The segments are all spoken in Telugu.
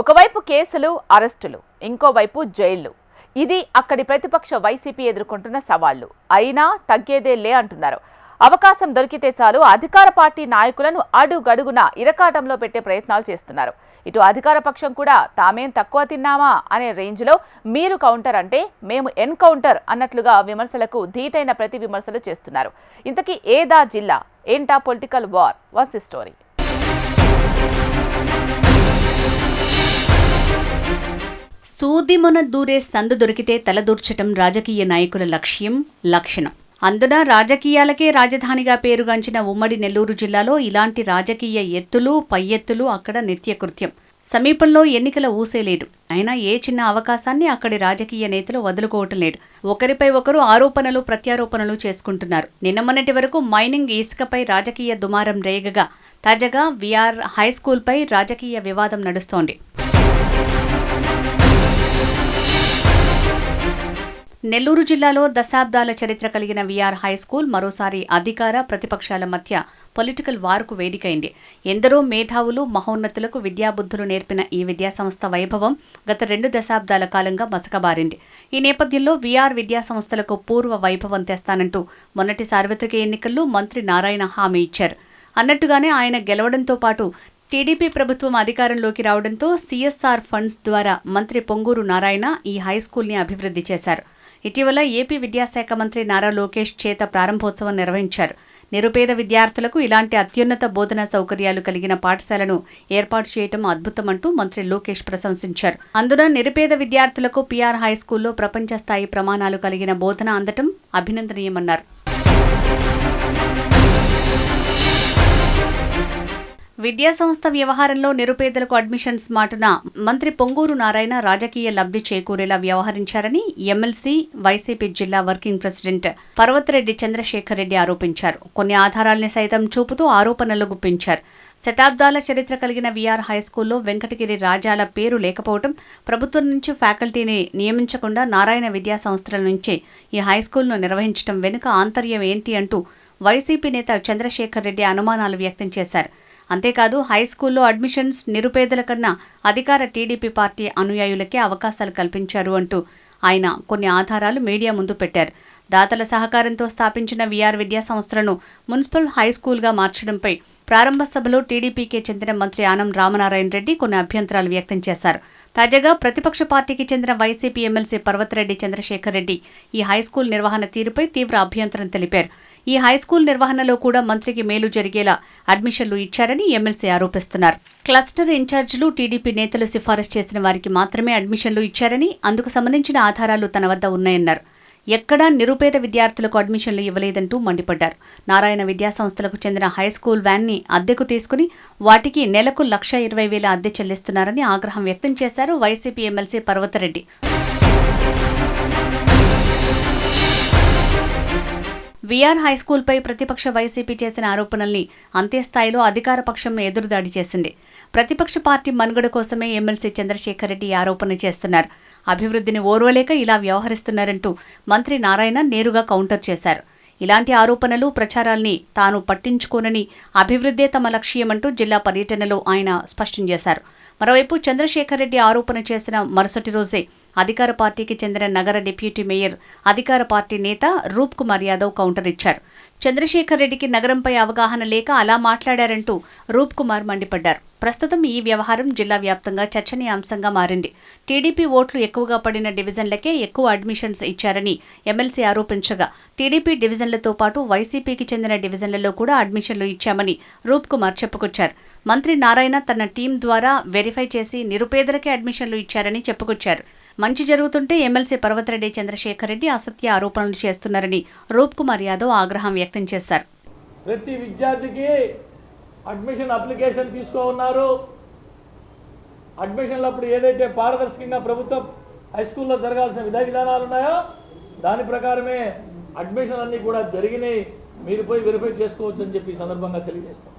ఒకవైపు కేసులు అరెస్టులు ఇంకోవైపు జైళ్ళు. ఇది అక్కడి ప్రతిపక్ష వైసీపీ ఎదుర్కొంటున్న సవాళ్ళు. అయినా తగ్గేదే లే అంటున్నారు. అవకాశం దొరికితే చాలు అధికార పార్టీ నాయకులను అడుగడుగున ఇరకాటంలో పెట్టే ప్రయత్నాలు చేస్తున్నారు. ఇటు అధికార పక్షం కూడా తామేం తక్కువ తిన్నామా అనే రేంజ్లో మీరు కౌంటర్ అంటే మేము ఎన్కౌంటర్ అన్నట్లుగా విమర్శలకు ధీటైన ప్రతి విమర్శలు చేస్తున్నారు. ఇంతకీ ఏదా జిల్లా? ఏంటా political war? What's the story? సూదిమొన దూరే సందు దొరికితే తలదూర్చటం రాజకీయ నాయకుల లక్ష్యం లక్షణం. అందున రాజకీయాలకే రాజధానిగా పేరుగాంచిన ఉమ్మడి నెల్లూరు జిల్లాలో ఇలాంటి రాజకీయ ఎత్తులు పై ఎత్తులు అక్కడ నిత్యకృత్యం. సమీపంలో ఎన్నికల ఊసే లేదు. అయినా ఏ చిన్న అవకాశాన్ని అక్కడి రాజకీయ నేతలు వదులుకోవటం లేదు. ఒకరిపై ఒకరు ఆరోపణలు ప్రత్యారోపణలు చేసుకుంటున్నారు. నిన్న మొన్నటి వరకు మైనింగ్ ఇసుకపై రాజకీయ దుమారం రేగగా తాజాగా విఆర్ హైస్కూల్పై రాజకీయ వివాదం నడుస్తోంది. నెల్లూరు జిల్లాలో దశాబ్దాల చరిత్ర కలిగిన విఆర్ హైస్కూల్ మరోసారి అధికార ప్రతిపక్షాల మధ్య పొలిటికల్ వార్కు వేదికైంది. ఎందరో మేధావులు మహోన్నతులకు విద్యాబుద్ధులు నేర్పిన ఈ విద్యాసంస్థ వైభవం గత రెండు దశాబ్దాల కాలంగా మసకబారింది. ఈ నేపథ్యంలో విఆర్ విద్యాసంస్థలకు పూర్వ వైభవం తెస్తానంటూ మొన్నటి సార్వత్రిక ఎన్నికల్లో మంత్రి నారాయణ హామీ ఇచ్చారు. అన్నట్టుగానే ఆయన గెలవడంతో పాటు టీడీపీ ప్రభుత్వం అధికారంలోకి రావడంతో సీఎస్ఆర్ ఫండ్స్ ద్వారా మంత్రి పొంగూరు నారాయణ ఈ హైస్కూల్ని అభివృద్ధి చేశారు. ఇటీవల ఏపీ విద్యాశాఖ మంత్రి నారా లోకేష్ చేత ప్రారంభోత్సవం నిర్వహించారు. నిరుపేద విద్యార్థులకు ఇలాంటి అత్యున్నత బోధనా సౌకర్యాలు కలిగిన పాఠశాలను ఏర్పాటు చేయటం అద్భుతమంటూ మంత్రి లోకేష్ ప్రశంసించారు. అందున నిరుపేద విద్యార్థులకు పీఆర్ హైస్కూల్లో ప్రపంచ స్థాయి ప్రమాణాలు కలిగిన బోధన అందటం అభినందనీయమన్నారు. విద్యాసంస్థ వ్యవహారంలో నిరుపేదలకు అడ్మిషన్స్ మాటున మంత్రి పొంగూరు నారాయణ రాజకీయ లబ్ధి చేకూరేలా వ్యవహరించారని ఎమ్మెల్సీ వైసీపీ జిల్లా వర్కింగ్ ప్రెసిడెంట్ పర్వతరెడ్డి చంద్రశేఖర్ రెడ్డి ఆరోపించారు. కొన్ని ఆధారాల్ని సైతం చూపుతూ ఆరోపణలు గుప్పించారు. శతాబ్దాల చరిత్ర కలిగిన విఆర్ హైస్కూల్లో వెంకటగిరి రాజాల పేరు లేకపోవడం ప్రభుత్వం నుంచి ఫ్యాకల్టీని నియమించకుండా నారాయణ విద్యా సంస్థల నుంచి ఈ హైస్కూల్ను నిర్వహించడం వెనుక ఆంతర్యం ఏంటి అంటూ వైసీపీ నేత చంద్రశేఖర్ రెడ్డి అనుమానాలు వ్యక్తం చేశారు. అంతేకాదు హై స్కూల్లో అడ్మిషన్స్ నిరుపేదల కన్నా అధికార టీడీపీ పార్టీ అనుయాయులకే అవకాశాలు కల్పించారు అంటూ ఆయన కొన్ని ఆధారాలు మీడియా ముందు పెట్టారు. దాతల సహకారంతో స్థాపించిన విఆర్ విద్యా సంస్థలను మున్సిపల్ హై స్కూల్గా మార్చడంపై ప్రారంభ సభలో టీడీపీకే చెందిన మంత్రి ఆనం రామనారాయణ రెడ్డి కొన్ని అభ్యంతరాలు వ్యక్తం చేశారు. తాజాగా ప్రతిపక్ష పార్టీకి చెందిన వైసీపీ ఎమ్మెల్సీ పర్వతరెడ్డి చంద్రశేఖర్ రెడ్డి ఈ హైస్కూల్ నిర్వహణ తీరుపై తీవ్ర అభ్యంతరం తెలిపారు. ఈ హైస్కూల్ నిర్వహణలో కూడా మంత్రికి మేలు జరిగేలా అడ్మిషన్లు ఇచ్చారని ఎమ్మెల్సీ ఆరోపిస్తున్నారు. క్లస్టర్ ఇన్ఛార్జీలు టీడీపీ నేతలు సిఫారసు చేసిన వారికి మాత్రమే అడ్మిషన్లు ఇచ్చారని అందుకు సంబంధించిన ఆధారాలు తన వద్ద ఉన్నాయన్నారు. ఎక్కడా నిరుపేద విద్యార్థులకు అడ్మిషన్లు ఇవ్వలేదంటూ మండిపడ్డారు. నారాయణ విద్యాసంస్థలకు చెందిన హైస్కూల్ వ్యాన్ని అద్దెకు తీసుకుని వాటికి నెలకు లక్ష ఇరవై వేల అద్దె చెల్లిస్తున్నారని ఆగ్రహం వ్యక్తం చేశారు వైసీపీ ఎమ్మెల్సీ పర్వతరెడ్డి. విఆర్ హైస్కూల్పై ప్రతిపక్ష వైసీపీ చేసిన ఆరోపణల్ని అంతేస్థాయిలో అధికార పక్షం ఎదురుదాడి చేసింది. ప్రతిపక్ష పార్టీ మనుగడ కోసమే ఎమ్మెల్సీ చంద్రశేఖర్ రెడ్డి ఈ ఆరోపణ చేస్తున్నారు. అభివృద్ధిని ఓర్వలేక ఇలా వ్యవహరిస్తున్నారంటూ మంత్రి నారాయణ నేరుగా కౌంటర్ చేశారు. ఇలాంటి ఆరోపణలు ప్రచారాల్ని తాను పట్టించుకోనని అభివృద్ధే తమ లక్ష్యమంటూ జిల్లా పర్యటనలో ఆయన స్పష్టం చేశారు. మరోవైపు చంద్రశేఖర్ రెడ్డి ఆరోపణ చేసిన మరుసటి రోజే అధికార పార్టీకి చెందిన నగర డిప్యూటీ మేయర్ అధికార పార్టీ నేత రూప్ కుమార్ యాదవ్ కౌంటర్ ఇచ్చారు. చంద్రశేఖర్ రెడ్డికి నగరంపై అవగాహన లేక అలా మాట్లాడారంటూ రూప్ కుమార్ మండిపడ్డారు. ప్రస్తుతం ఈ వ్యవహారం జిల్లా వ్యాప్తంగా చర్చనీయాంశంగా మారింది. టీడీపీ ఓట్లు ఎక్కువగా పడిన డివిజన్లకే ఎక్కువ అడ్మిషన్స్ ఇచ్చారని ఎమ్మెల్సీ ఆరోపించగా టీడీపీ డివిజన్లతో పాటు వైసీపీకి చెందిన డివిజన్లలో కూడా అడ్మిషన్లు ఇచ్చామని రూప్ కుమార్ చెప్పుకొచ్చారు. మంత్రి నారాయణ తన టీం ద్వారా వెరిఫై చేసి నిరుపేదలకే అడ్మిషన్లు ఇచ్చారని చెప్పుకొచ్చారు. మంచి జరుగుతుంటే ఎమ్మెల్సీ పర్వతరెడ్డి చంద్రశేఖర్ రెడ్డి అసత్య ఆరోపణలు చేస్తున్నారని రూప్ కుమార్ యాదవ్ ఆగ్రహం వ్యక్తం చేశారు. ప్రతి విద్యార్థికి అడ్మిషన్ అప్లికేషన్ తీసుకో ఉన్నారు. అడ్మిషన్లు అప్పుడు ఏదైతే పారదర్శకంగా ప్రభుత్వం హై స్కూల్లో జరగాల్సిన విధా విధానాలు ఉన్నాయో దాని ప్రకారమే అడ్మిషన్ అన్నీ కూడా జరిగినాయి. మీరు పోయి వెరిఫై చేసుకోవచ్చు అని చెప్పి సందర్భంగా తెలియజేస్తాం.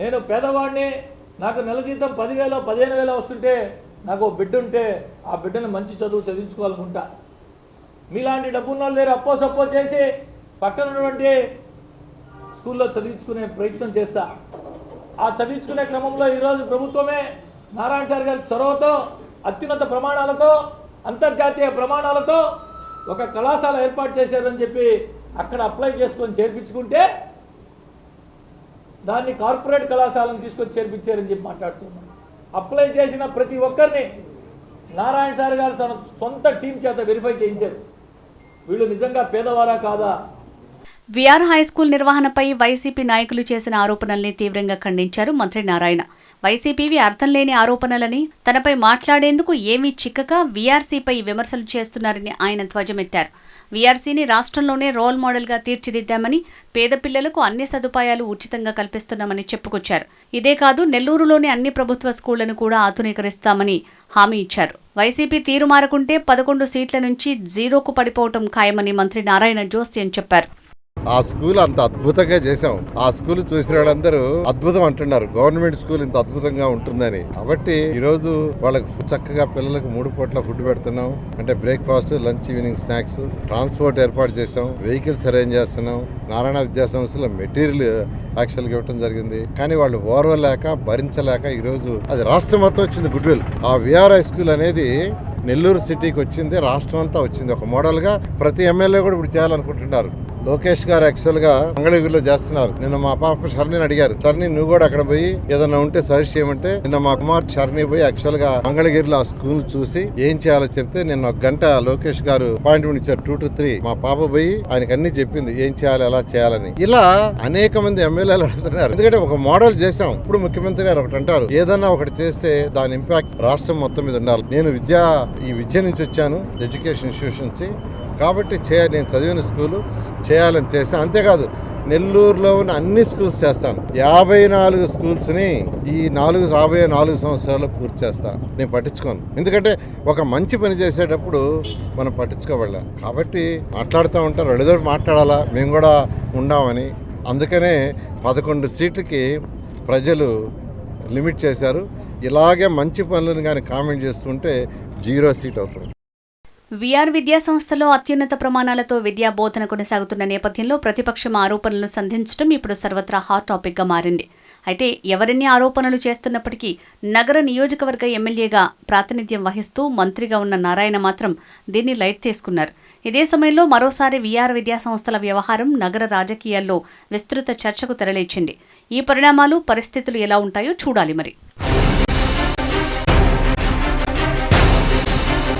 నేను పేదవాడిని నాకు నెల జీతం పదివేల పదిహేను వేల వస్తుంటే నాకు బిడ్డ ఉంటే ఆ బిడ్డను మంచి చదువు చదివించుకోవాలనుకుంటా. మీలాంటి డబ్బున్న లేరు దగ్గర అప్పో సప్పో చేసి పక్కన ఉన్నటువంటి స్కూల్లో చదివించుకునే ప్రయత్నం చేస్తా. ఆ చదివించుకునే క్రమంలో ఈరోజు ప్రభుత్వమే నారాయణ సార్ గారి చొరవతో అత్యున్నత ప్రమాణాలతో అంతర్జాతీయ ప్రమాణాలతో ఒక కళాశాల ఏర్పాటు చేశారని చెప్పి అక్కడ అప్లై చేసుకొని చేర్పించుకుంటే దాన్ని కార్పొరేట్ కళాశాలను తీసుకొని చేర్పించారని చెప్పి మాట్లాడుతున్నాను అప్లై చేసిన ప్రతి ఒక్కరిని నారాయణ సార్ గారు తన సొంత టీం చేత వెరిఫై చేయించారు. వీళ్ళు నిజంగా పేదవారా కాదా? విఆర్ హైస్కూల్ నిర్వహణపై వైసీపీ నాయకులు చేసిన ఆరోపణల్ని తీవ్రంగా ఖండించారు మంత్రి నారాయణ. వైసీపీవి అర్థం లేని ఆరోపణలని తనపై మాట్లాడేందుకు ఏమీ చిక్కక వీఆర్సీపై విమర్శలు చేస్తున్నారని ఆయన ధ్వజమెత్తారు. వీఆర్సీని రాష్ట్రంలోనే రోల్ మోడల్గా తీర్చిదిద్దామని పేద పిల్లలకు అన్ని సదుపాయాలు ఉచితంగా కల్పిస్తున్నామని చెప్పుకొచ్చారు. ఇదే కాదు నెల్లూరులోని అన్ని ప్రభుత్వ స్కూళ్ళను కూడా ఆధునీకరిస్తామని హామీ ఇచ్చారు. వైసీపీ తీరు మారకుంటే పదకొండు సీట్ల నుంచి జీరోకు పడిపోవటం ఖాయమని మంత్రి నారాయణ జోస్యం చెప్పారు. ఆ స్కూల్ అంత అద్భుతంగా చేసాం ఆ స్కూల్ చూసిన వాళ్ళందరూ అద్భుతం అంటున్నారు. గవర్నమెంట్ స్కూల్ ఇంత అద్భుతంగా ఉంటుందని. కాబట్టి ఈ రోజు వాళ్ళకి చక్కగా పిల్లలకు మూడు పూట్ల ఫుడ్ పెడుతున్నాం. అంటే breakfast lunch evening snacks transport ఏర్పాటు చేసాం వెహికల్స్ అరేంజ్ చేస్తున్నాం. నారాయణ విద్యా సంస్థలో మెటీరియల్ యాక్చువల్గా ఇవ్వడం జరిగింది. కానీ వాళ్ళు ఓర్వలేక భరించలేక ఈరోజు అది రాష్ట్రం మొత్తం వచ్చింది గుడ్విల్. ఆ విఆర్ హై స్కూల్ అనేది నెల్లూరు సిటీకి వచ్చింది రాష్ట్రం అంతా వచ్చింది. ఒక మోడల్గా ప్రతి ఎమ్మెల్యే కూడా ఇప్పుడు చేయాలనుకుంటున్నారు. లోకేష్ గారు యాక్చువల్గా మంగళగిరిలో చేస్తున్నారు. నిన్న మా పాప షర్ని అడిగారు. షర్ని నువ్వు కూడా అక్కడ పోయి ఏదైనా ఉంటే సజెస్ట్ చేయమంటే నిన్న మా కుమార్ షర్ని పోయి యాక్చువల్గా మంగళగిరిలో ఆ స్కూల్ చూసి ఏం చేయాలో చెప్తే నిన్న ఒక గంట లోకేష్ గారు అపాయింట్మెంట్ ఇచ్చారు. టూ టు త్రీ మా పాప పోయి ఆయనకి అన్ని చెప్పింది. ఏం చేయాలి ఎలా చేయాలని. ఇలా అనేక మంది ఎమ్మెల్యేలు అడుగుతున్నారు. ఎందుకంటే ఒక మోడల్ చేశాం. ఇప్పుడు ముఖ్యమంత్రి గారు ఒకటి అంటారు. ఏదన్నా ఒకటి చేస్తే దాని ఇంపాక్ట్ రాష్ట్రం మొత్తం మీద ఉండాలి. నేను విద్యా ఈ విద్య నుంచి వచ్చాను. ఎడ్యుకేషన్ ఇన్స్టిట్యూషన్ కాబట్టి చే నేను చదివిన స్కూలు చేయాలని చేసాను అంతేకాదు నెల్లూరులో ఉన్న అన్ని స్కూల్స్ చేస్తాను. యాభై నాలుగు స్కూల్స్ని ఈ నాలుగు రాబోయే నాలుగు సంవత్సరాలు పూర్తి చేస్తాను నేను పట్టించుకోను. ఎందుకంటే ఒక మంచి పని చేసేటప్పుడు మనం పట్టించుకోవాల కాబట్టి మాట్లాడుతూ ఉంటారు వాళ్ళతో మాట్లాడాలా? మేము కూడా ఉండామని అందుకనే పదకొండు సీట్లకి ప్రజలు లిమిట్ చేశారు. ఇలాగే మంచి పనులను కానీ కామెంట్ చేస్తుంటే జీరో సీట్ అవుతుంది. విఆర్ విద్యా సంస్థలో అత్యున్నత ప్రమాణాలతో విద్యా బోధన కొనసాగుతున్న నేపథ్యంలో ప్రతిపక్షం ఆరోపణలను సంధించడం ఇప్పుడు సర్వత్రా హాట్ టాపిక్గా మారింది. అయితే ఎవరిన్ని ఆరోపణలు చేస్తున్నప్పటికీ నగర నియోజకవర్గ ఎమ్మెల్యేగా ప్రాతినిధ్యం వహిస్తూ మంత్రిగా ఉన్న నారాయణ మాత్రం దీన్ని లైట్ తీసుకున్నారు. ఇదే సమయంలో మరోసారి విఆర్ విద్యా సంస్థల వ్యవహారం నగర రాజకీయాల్లో విస్తృత చర్చకు తెరలేచింది. ఈ పరిణామాలు పరిస్థితులు ఎలా ఉంటాయో చూడాలి మరి.